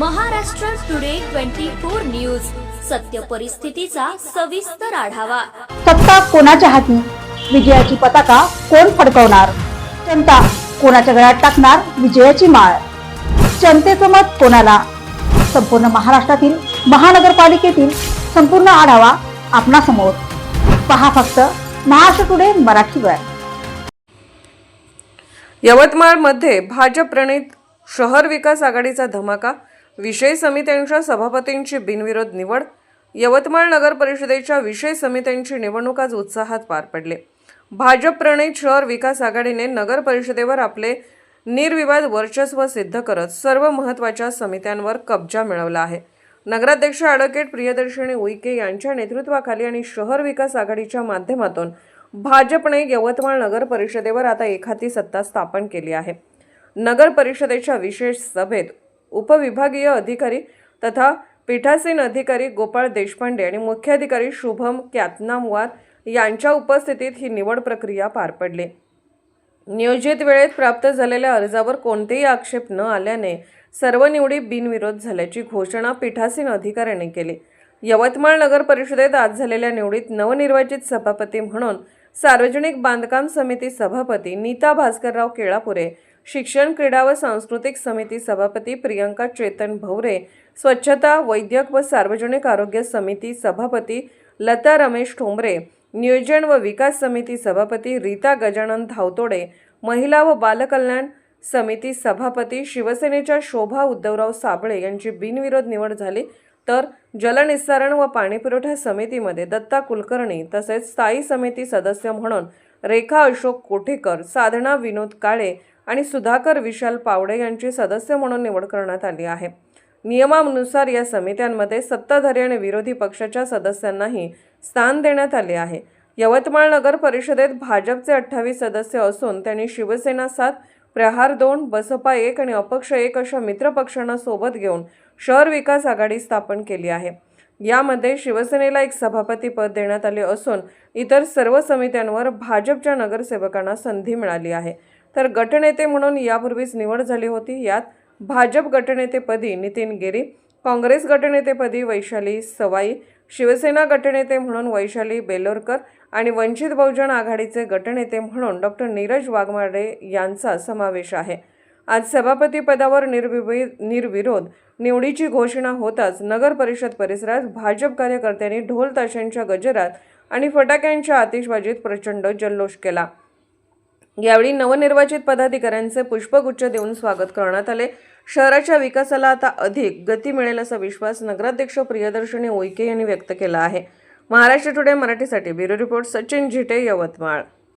Maharashtra today twenty four news. सत्य परिस्थितीचा सविस्तर आढावा. सत्ता कोणाच्या हाती? विजयाची पताका कोण फडकवणार? जनता कोणाच्या गळ्यात टाकणार विजयाची माळ? जनतेचं मत कोणाला? संपूर्ण महाराष्ट्रातील महानगरपालिकेतील संपूर्ण आढावा आपणासमोर. पहा फक्त महाराष्ट्र टुडे मराठीवर यवतमाळमध्ये भाजप प्रणित शहर विकास आघाडीचा धमाका? विषय समित्यांच्या सभापतींची बिनविरोध निवड यवतमाळ नगर परिषदेच्या विषय समित्यांची निवडणूक आज उत्साहात पार पडली. भाजप प्रणित शहर विकास आघाडीने नगर परिषदेवर आपले निर्विवाद वर्चस्व सिद्ध करत सर्व महत्त्वाच्या समित्यांवर कब्जा मिळवला आहे. नगराध्यक्ष ॲडव्होकेट प्रियदर्शनी उईके यांच्या नेतृत्वाखाली आणि शहर विकास आघाडीच्या माध्यमातून भाजपने यवतमाळ नगर परिषदेवर आता एखादी सत्ता स्थापन केली आहे. नगर परिषदेच्या विशेष सभेत उपविभागीय अधिकारी तथा पीठासीन अधिकारी गोपाळ देशपांडे आणि मुख्याधिकारी शुभम क्यातनामवार यांच्या उपस्थितीत ही निवड प्रक्रिया पार पडली. नियोजित वेळेत प्राप्त झालेल्या अर्जावर कोणतेही आक्षेप न आल्याने सर्व निवडी बिनविरोध झाल्याची घोषणा पीठासीन अधिकाऱ्याने केली. यवतमाळ नगर परिषदेत आज झालेल्या निवडीत नवनिर्वाचित सभापती म्हणून सार्वजनिक बांधकाम समिती सभापती नीता भास्करराव केळापुरे शिक्षण क्रीडा व सांस्कृतिक समिती सभापती प्रियंका चेतन भवरे स्वच्छता वैद्यक व सार्वजनिक आरोग्य समिती सभापती लता रमेश ठोंबरे नियोजन व विकास समिती सभापती रीता गजानन धावतोडे महिला व बालकल्याण समिती सभापती शिवसेनेच्या शोभा उद्धवराव साबळे यांची बिनविरोध निवड झाली. तर जलनिस्सारण व पाणीपुरवठा समितीमध्ये दत्ता कुलकर्णी तसेच स्थायी समिती सदस्य म्हणून रेखा अशोक कोठेकर साधना विनोद काळे आणि सुधाकर विशाल पावडे यांची सदस्य म्हणून निवड करण्यात आली आहे. नियमानुसार या समित्यांमध्ये सत्ताधारी आणि विरोधी पक्षाच्या सदस्यांनाही स्थान देण्यात आले आहे. यवतमाळ नगर परिषदेत भाजपचे अठ्ठावीस सदस्य असून त्यांनी शिवसेना सात प्रहार दोन बसपा एक आणि अपक्ष एक अशा मित्रपक्षांना सोबत घेऊन शहर विकास आघाडी स्थापन केली आहे. यामध्ये शिवसेनेला एक सभापती पद देण्यात आले असून इतर सर्व समित्यांवर भाजपच्या नगरसेवकांना संधी मिळाली आहे. तर गटनेते म्हणून यापूर्वीच निवड झाली होती. यात भाजप गटनेतेपदी नितीन गिरी काँग्रेस गटनेतेपदी वैशाली सवाई शिवसेना गटनेते म्हणून वैशाली बेलोरकर आणि वंचित बहुजन आघाडीचे गटनेते म्हणून डॉक्टर नीरज वाघमारे यांचा समावेश आहे. आज सभापतीपदावर निर्विवि निर्विरोध निवडीची घोषणा होताच नगर परिषद परिसरात भाजप कार्यकर्त्यांनी ढोल ताशांच्या गजरात आणि फटाक्यांच्या आतिषबाजीत प्रचंड जल्लोष केला. यावेळी नवनिर्वाचित पदाधिकाऱ्यांचे पुष्पगुच्छ देऊन स्वागत करण्यात आले. शहराच्या विकासाला आता अधिक गती मिळेल असा विश्वास नगराध्यक्ष प्रियदर्शनी उईके यांनी व्यक्त केला आहे. महाराष्ट्र टुडे मराठीसाठी ब्युरो रिपोर्ट सचिन झिटे यवतमाळ.